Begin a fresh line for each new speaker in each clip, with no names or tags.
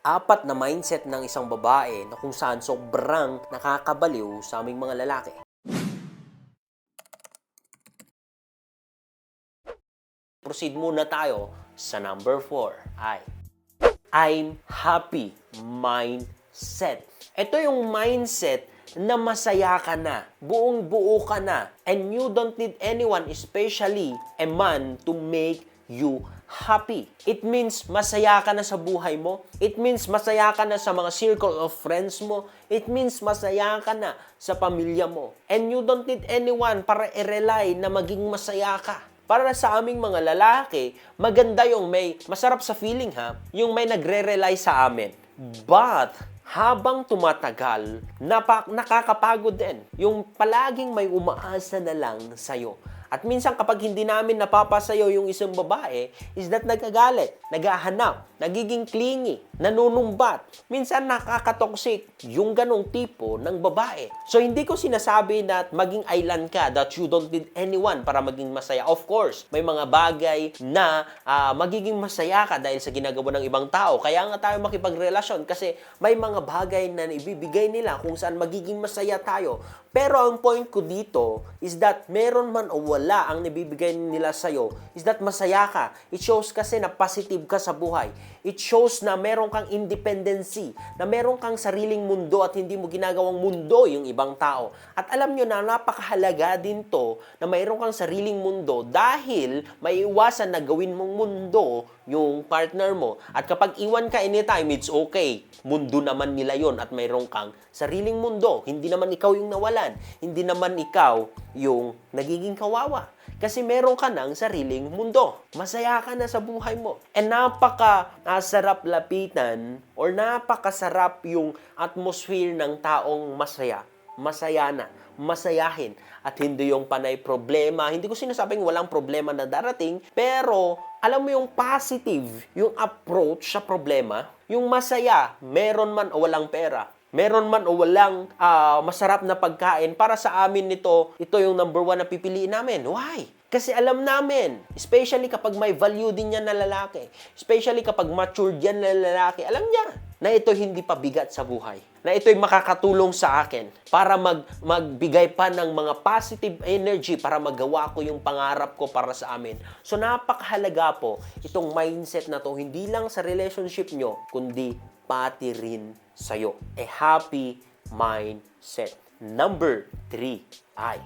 apat na mindset ng isang babae na kung saan sobrang nakakabaliw sa aming mga lalaki. Proceed muna tayo sa number 4 ay I'm happy mindset. Ito yung mindset na masaya ka na, buong buo ka na, and you don't need anyone, especially a man, to make you happy. It means masaya ka na sa buhay mo. It means masaya ka na sa mga circle of friends mo. It means masaya ka na sa pamilya mo. And you don't need anyone para i-rely na maging masaya ka. Para sa aming mga lalaki, maganda yung may, masarap sa feeling ha, yung may nagre-rely sa amin. But, habang tumatagal, napa, nakakapagod din. Yung palaging may umaasa na lang sa'yo. At minsan kapag hindi namin napapasayo yung isang babae, is that nagagalit, naghahanap, nagiging clingy, nanunumbat. Minsan nakakatoxic yung ganong tipo ng babae. So hindi ko sinasabi na maging island ka, that you don't need anyone para maging masaya. Of course, may mga bagay na ah, magiging masaya ka dahil sa ginagawa ng ibang tao. Kaya nga tayo makipagrelasyon kasi may mga bagay na ibibigay nila kung saan magiging masaya tayo. Pero ang point ko dito is that meron man o wala ang nabibigay nila sa'yo is that masaya ka. It shows kasi na positive ka sa buhay. It shows na meron kang independency, na meron kang sariling mundo at hindi mo ginagawang mundo yung ibang tao. At alam nyo na napakahalaga din to na mayroon kang sariling mundo dahil may iwasan na gawin mong mundo yung partner mo. At kapag iwan ka anytime, it's okay. Mundo naman nila yon at mayroon kang sariling mundo. Hindi naman ikaw yung nawalan. Hindi naman ikaw yung nagiging kawawa. Kasi meron ka ng sariling mundo. Masaya ka na sa buhay mo. And napaka ah, sarap lapitan or napakasarap yung atmosphere ng taong masaya. Masaya na. Masayahin. At hindi yung panay problema. Hindi ko sinasabing walang problema na darating. Pero alam mo yung positive, yung approach sa problema, yung masaya, meron man o walang pera, meron man o walang ah, masarap na pagkain, para sa amin nito, ito yung number one na pipiliin namin. Why? Kasi alam namin, especially kapag may value din yan na lalaki, especially kapag matured yan na lalaki, alam niya na ito hindi pa bigat sa buhay. Na ito'y makakatulong sa akin para mag, magbigay pa ng mga positive energy para magawa ko yung pangarap ko para sa amin. So napakahalaga po itong mindset na to, hindi lang sa relationship nyo, kundi pati rin sa'yo. A happy mindset. Number three ay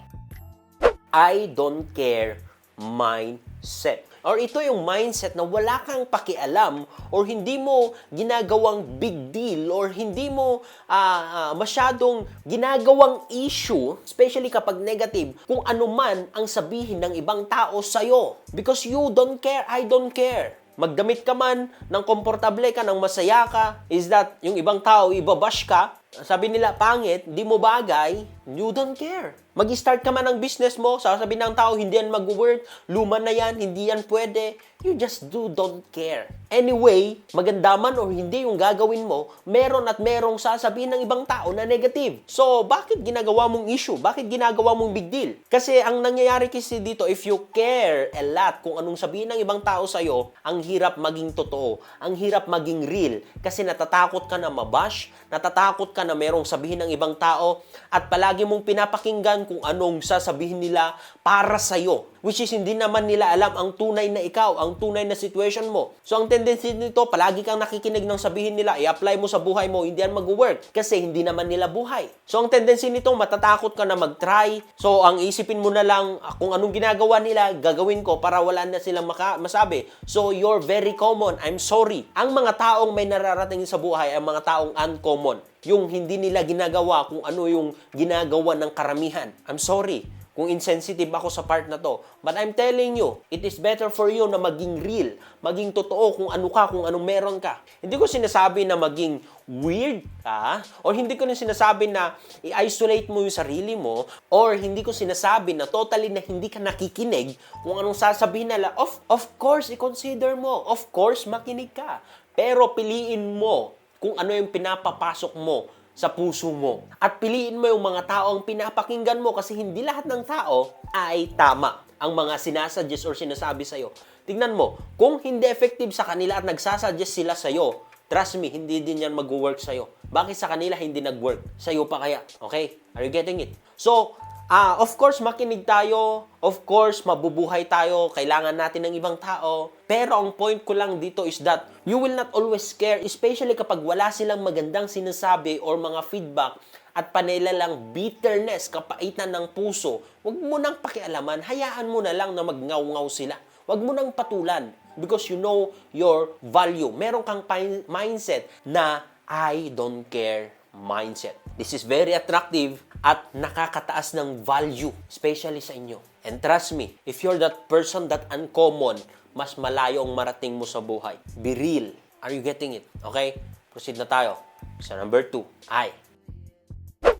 I don't care mindset. Or ito yung mindset na wala kang pakialam or hindi mo ginagawang big deal or hindi mo ah, ah, masyadong ginagawang issue, especially kapag negative, kung ano man ang sabihin ng ibang tao sa'yo. Because you don't care, I don't care. Magdamit ka man, ng komportable ka, ng masaya ka, is that yung ibang tao, ibabash ka, sabi nila, pangit, di mo bagay, you don't care. Mag-start ka man ng business mo, sasabihin ng tao, hindi yan mag-work, luma na yan, hindi yan pwede. You just do don't care. Anyway, maganda man o hindi yung gagawin mo, meron at merong sasabihin ng ibang tao na negative. So, bakit ginagawa mong issue? Bakit ginagawa mong big deal? Kasi ang nangyayari kasi dito, if you care a lot kung anong sabihin ng ibang tao sa'yo, ang hirap maging totoo. Ang hirap maging real. Kasi natatakot ka na mabash, natatakot ka na merong sabihin ng ibang tao, at palagi mong pinapakinggan kung anong sasabihin nila para sa'yo. Which is hindi naman nila alam ang tunay na ikaw, ang tunay na situation mo. So ang tendency nito, palagi kang nakikinig ng sabihin nila, i-apply mo sa buhay mo, hindi yan mag-work. Kasi hindi naman nila buhay. So ang tendency nito, matatakot ka na mag-try. So ang isipin mo na lang kung anong ginagawa nila, gagawin ko para wala na silang maka- masabi. So you're very common. I'm sorry. Ang mga taong may nararating sa buhay, ang mga taong uncommon yung hindi nila ginagawa kung ano yung ginagawa ng karamihan. I'm sorry kung insensitive ako sa part na to. But I'm telling you, it is better for you na maging real, maging totoo kung ano ka, kung anong meron ka. Hindi ko sinasabi na maging weird ka, or hindi ko na sinasabi na i-isolate mo yung sarili mo, or hindi ko sinasabi na totally na hindi ka nakikinig kung anong sasabihin nila. Of, of course, i-consider mo. Of course, makinig ka. Pero piliin mo kung ano yung pinapapasok mo sa puso mo. At piliin mo yung mga tao ang pinapakinggan mo kasi hindi lahat ng tao ay tama ang mga sinasuggest or sinasabi sa'yo. Tingnan mo, kung hindi effective sa kanila at nagsasuggest sila sa'yo, Trust me, hindi din yan mag-work sa'yo. Bakit sa kanila hindi nag-work? Sa'yo pa kaya? Okay? Are you getting it? So, ah of course, makinig tayo. Of course, mabubuhay tayo. Kailangan natin ng ibang tao. Pero ang point ko lang dito is that you will not always care, especially kapag wala silang magandang sinasabi or mga feedback at panela lang bitterness, kapaitan ng puso. Huwag mo nang pakialaman. Hayaan mo na lang na magngaw-ngaw sila. Huwag mo nang patulan because you know your value. Meron kang mindset na I don't care mindset. This is very attractive at nakakataas ng value, especially sa inyo. And trust me, if you're that person that uncommon, mas malayo ang marating mo sa buhay. Be real. Are you getting it? Okay? Proceed na tayo. Sa number two, I.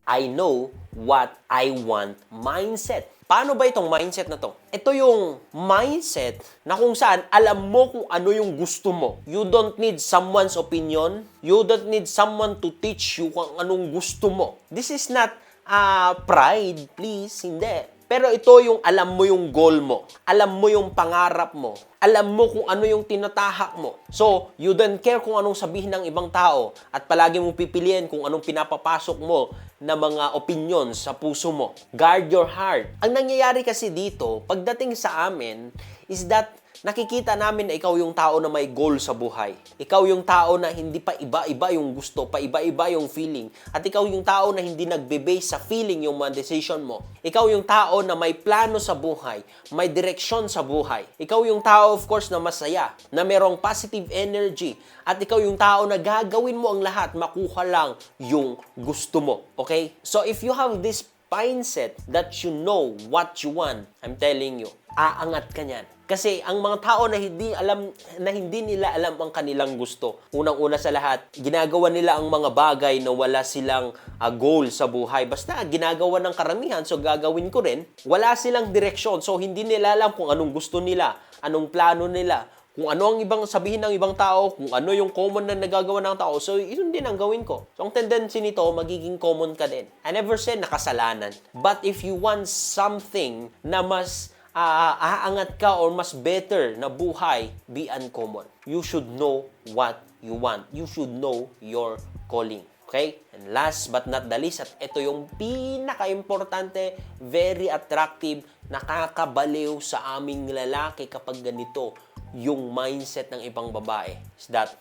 I know what I want mindset. Paano ba itong mindset na to? Ito yung mindset na kung saan alam mo kung ano yung gusto mo. You don't need someone's opinion. You don't need someone to teach you kung anong gusto mo. This is not ah, pride, please. Hindi. Pero ito yung alam mo yung goal mo. Alam mo yung pangarap mo. Alam mo kung ano yung tinatahak mo. So, you don't care kung anong sabihin ng ibang tao at palagi mong pipiliin kung anong pinapapasok mo na mga opinion sa puso mo. Guard your heart. Ang nangyayari kasi dito, pagdating sa amin, is that nakikita namin na ikaw yung tao na may goal sa buhay. Ikaw yung tao na hindi pa iba-iba yung gusto, pa iba-iba yung feeling. At ikaw yung tao na hindi nagbe-base sa feeling yung mga decision mo. Ikaw yung tao na may plano sa buhay, may direksyon sa buhay. Ikaw yung tao, of course, na masaya, na merong positive energy. At ikaw yung tao na gagawin mo ang lahat, makuha lang yung gusto mo. Okay? So if you have this mindset that you know what you want, I'm telling you, aangat ka niyan. Kasi ang mga tao na hindi alam na hindi nila alam ang kanilang gusto. Unang-una sa lahat, ginagawa nila ang mga bagay na wala silang ah, goal sa buhay. Basta ginagawa ng karamihan, so gagawin ko rin. Wala silang direksyon, so hindi nila alam kung anong gusto nila, anong plano nila, kung ano ang ibang sabihin ng ibang tao, kung ano yung common na nagagawa ng tao. So, yun din ang gawin ko. So, ang tendency nito, magiging common ka din. I never said nakasalanan. But if you want something na mas ah, aangat ka or mas better na buhay, be uncommon. You should know what you want. You should know your calling. Okay? And last but not the least, at ito yung pinaka-importante, very attractive, nakakabaliw sa aming lalaki kapag ganito yung mindset ng ibang babae is that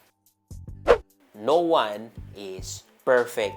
no one is perfect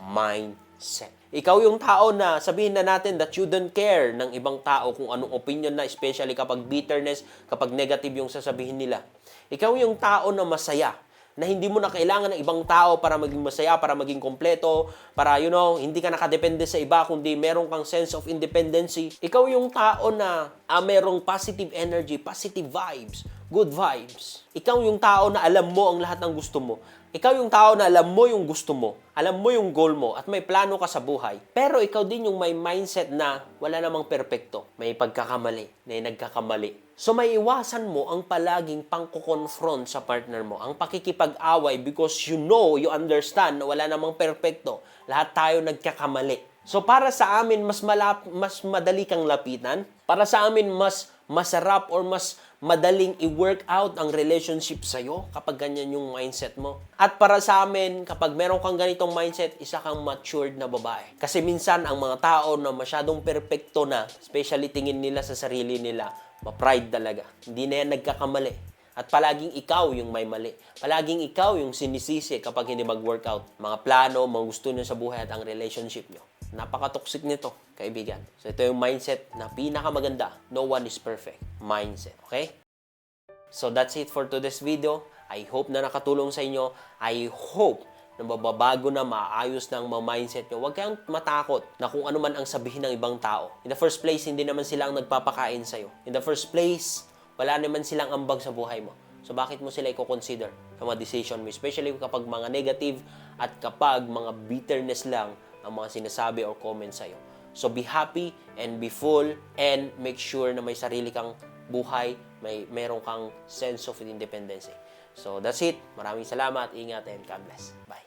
mindset. Ikaw yung tao na sabihin na natin that you don't care ng ibang tao kung anong opinion na, especially kapag bitterness, kapag negative yung sasabihin nila. Ikaw yung tao na masaya, na hindi mo na kailangan ng ibang tao para maging masaya, para maging kompleto, para, you know, hindi ka nakadepende sa iba, kundi meron kang sense of independency. Ikaw yung tao na ah, merong positive energy, positive vibes, good vibes. Ikaw yung tao na alam mo ang lahat ng gusto mo. Ikaw yung tao na alam mo yung gusto mo, alam mo yung goal mo, at may plano ka sa buhay. Pero ikaw din yung may mindset na wala namang perpekto. May pagkakamali, may nagkakamali. So may iwasan mo ang palaging pangko-confront sa partner mo, ang pakikipag-away because you know, you understand na wala namang perpekto. Lahat tayo nagkakamali. So para sa amin mas malap, mas madali kang lapitan, para sa amin mas masarap or mas madaling i-work out ang relationship sa'yo kapag ganyan yung mindset mo. At para sa amin, kapag meron kang ganitong mindset, isa kang matured na babae. Kasi minsan, ang mga tao na masyadong perpekto na, especially tingin nila sa sarili nila, ma-pride talaga. Hindi na yan nagkakamali. At palaging ikaw yung may mali. Palaging ikaw yung sinisisi kapag hindi mag-workout. Mga plano, mga gusto nyo sa buhay at ang relationship nyo. Napaka-toxic nito, kaibigan. So ito yung mindset na pinakamaganda. No one is perfect. Mindset, okay? So that's it for today's video. I hope na nakatulong sa inyo. I hope na mababago na maayos ng mga mindset nyo. Huwag kayong matakot na kung ano man ang sabihin ng ibang tao. In the first place, hindi naman sila ang nagpapakain sa'yo. In the first place, wala naman silang ambag sa buhay mo. So bakit mo sila i-consider sa mga decision mo? Especially kapag mga negative at kapag mga bitterness lang ang mga sinasabi or comments sa'yo. So be happy and be full and make sure na may sarili kang buhay, may meron kang sense of independence. So that's it. Maraming salamat, ingat and God bless. Bye.